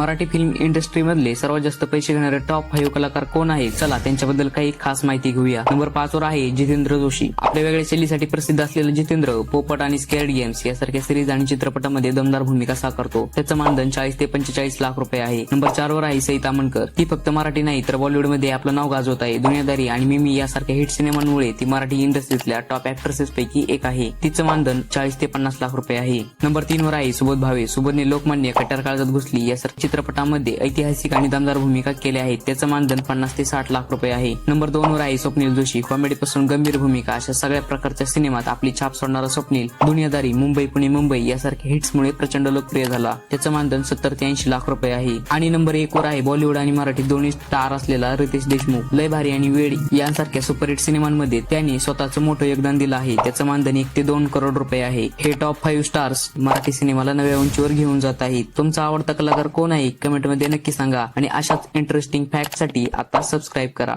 Marathi film industry मधले सर्वात जास्त पैसे घेणारे टॉप फाईव्ह कलाकार कोण आहेत चला त्यांच्याबद्दल काही खास माहिती घेऊया. नंबर पाच वर आहे जितेंद्र जोशी. आपल्या वेगळ्या शैलीसाठी प्रसिद्ध असलेलं जितेंद्र पोपट आणि स्केअर्ड गेम्स यासारख्या सिरीज आणि चित्रपटामध्ये दमदार भूमिका साकारतो. त्याचं मानधन चाळीस ते पंचेचाळीस लाख रुपये आहे. नंबर चार वर आहे सईता मनकर ती फक्त मराठी नाही तर बॉलिवूडमध्ये आपलं नाव गाजवत आहे. दुनियादारी आणि मिमी यासारख्या हिट सिनेमांमुळे ती मराठी इंडस्ट्रीतल्या टॉप ऍक्ट्रेसेस पैकी एक आहे. तिचं मानधन चाळीस ते पन्नास लाख रुपये आहे. नंबर तीन वर आहे सुबोध भावे. सुबोधने लोकमान्य कट्यार काळजात घुसली यासारखी चित्रपटामध्ये ऐतिहासिक आणि दमदार भूमिका केल्या आहेत. त्याचं मानधन पन्नास ते साठ लाख रुपये आहे. नंबर दोन वर आहे स्वप्नील जोशी. कॉमेडी पासून गंभीर भूमिका. अशा सगळ्या प्रकारच्या सिनेमात आपली छाप सोडणारा स्वप्नील दुनियादारी मुंबई पुणे मुंबई यासारख्या हिट्समुळे प्रचंड लोकप्रिय झाला. त्याचं मानधन सत्तर ते ऐंशी लाख रुपये आहे. आणि नंबर एक वर आहे बॉलिवूड आणि मराठी दोन्ही स्टार असलेला रितेश देशमुख. लय भारी आणि वेडी यांसारख्या सुपरहिट सिनेमांमध्ये त्यांनी स्वतःचं मोठं योगदान दिलं आहे. त्याचं मानधन एक ते दोन करोड रुपये आहे. हे टॉप फाईव्ह स्टार्स मराठी सिनेमाला नव्या उंचीवर घेऊन जात आहेत. तुमचा आवडता कलाकार कोण आहे? कमेंटमध्ये नक्की सांगा. आणि अशाच इंटरेस्टिंग फॅक्टसाठी आता सबस्क्राईब करा.